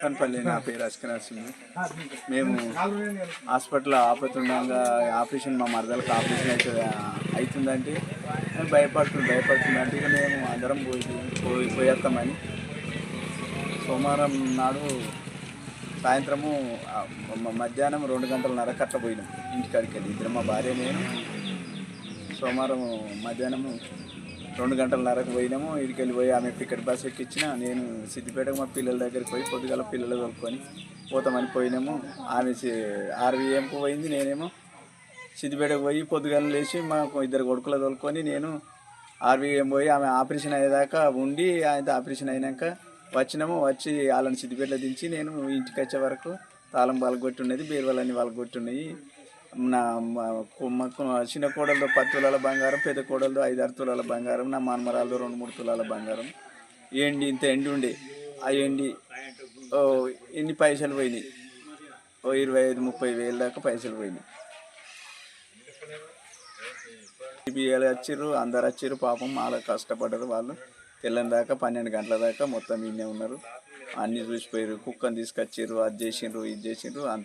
కనపల్లి నా పేరు అస్కర్ సింగ్. మేము హాస్పిటల్ ఆపతుండగా ఆపరేషన్ మా మరదలకు ఆపరేషన్ అయితే అవుతుందంటే మేము భయపడుతుంది భయపడుతుంది అంటే ఇక మేము అందరం పోయి పోయి పోయేస్తామని. సోమవారం నాడు సాయంత్రము మధ్యాహ్నం రెండు గంటలన్నర కట్ట పోయినాం. ఇంటికాడికి వెళ్ళి ఇద్దరు మా భార్య నేను. సోమవారం మధ్యాహ్నము రెండు గంటలన్నరకు పోయినాము. ఇక్కడికి పోయి ఆమె టికెట్ బస్ ఎక్కించిన నేను సిద్దిపేటకు మా పిల్లల దగ్గరికి పోయి పొద్దుగల పిల్లలు తోలుకొని పోతామని పోయినాము. ఆమె ఆర్వీఎంకు పోయింది నేనేమో సిద్దిపేటకు పోయి పొద్దుగాల లేచి మాకు ఇద్దరు కొడుకులు తోలుకొని నేను ఆర్వీఎం పోయి ఆమె ఆపరేషన్ అయ్యేదాకా ఉండి ఆయన ఆపరేషన్ అయినాక వచ్చినాము. వచ్చి వాళ్ళని సిద్దిపేటలో దించి నేను ఇంటికి వచ్చే వరకు తాళం వాళ్ళగొట్టి ఉన్నది బీరువాలన్నీ వాళ్ళగొట్టి ఉన్నాయి. నా మా చిన్న కోడలతో పది తులాల బంగారం పెద్ద కోడలతో ఐదు ఆరు తులాల బంగారం నా మనమరాలు రెండు మూడు తులాల బంగారం. ఎండి ఇంత ఎండి ఉండే? ఆ ఎండి ఓ ఎన్ని పైసలు పోయినాయి? ఓ ఇరవై ఐదు ముప్పై వేలు దాకా పైసలు పోయినాయి. సిబిఐలు వచ్చిర్రు అందరు వచ్చిర్రు పాపం చాలా కష్టపడ్డారు వాళ్ళు. తెల్లని దాకా పన్నెండు గంటల దాకా మొత్తం ఇన్నే ఉన్నారు. అన్నీ చూసిపోయారు కుక్కని తీసుకొచ్చిర్రు అది చేసిండ్రు ఇది చేసిండ్రు అంత